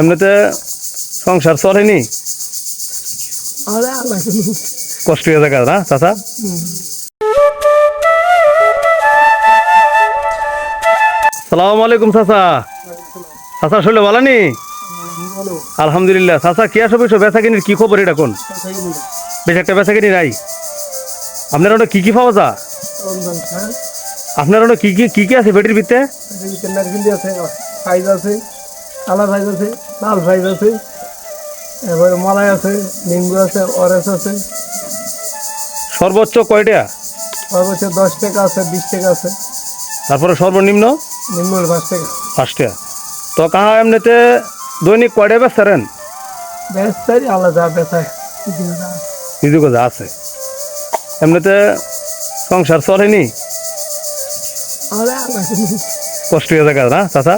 এমনিতে সংসার চলেনি? কষ্ট হয়ে থাকে না চাচা? সালাম আলাইকুম চাচা। চাচা শরীরে ভালো নি? আলহামদুলিল্লাহ। চাচা কি আসবে সব বেচা কিনির কি খবর এটা কোন? বেশ একটা বেচা কিনি নাই। আপনার ওটা কি কি পাওয়া যা আপনার ওটা কি কি কি কি আছে বেটির ভিতরে? আছে আছে। কালা সাইজ আছে লাল সাইজ আছে এবারে মালাই আছে নিম্বু আছে অরেঞ্জ আছে। সর্বোচ্চ কয়টা? সর্বোচ্চ দশ টাকা আছে বিশ টাকা আছে। তারপরে সর্বনিম্ন? নিম্বুর পাঁচ টাকা। পাঁচটা তো কাহা এমনিতে দৈনিক কয়টা বেচতারেন বেশ আলাদা বেচায় কিছু কথা আছে। এমনিতে সংসার চলেনি? কষ্ট হয়ে থাকে না চাচা।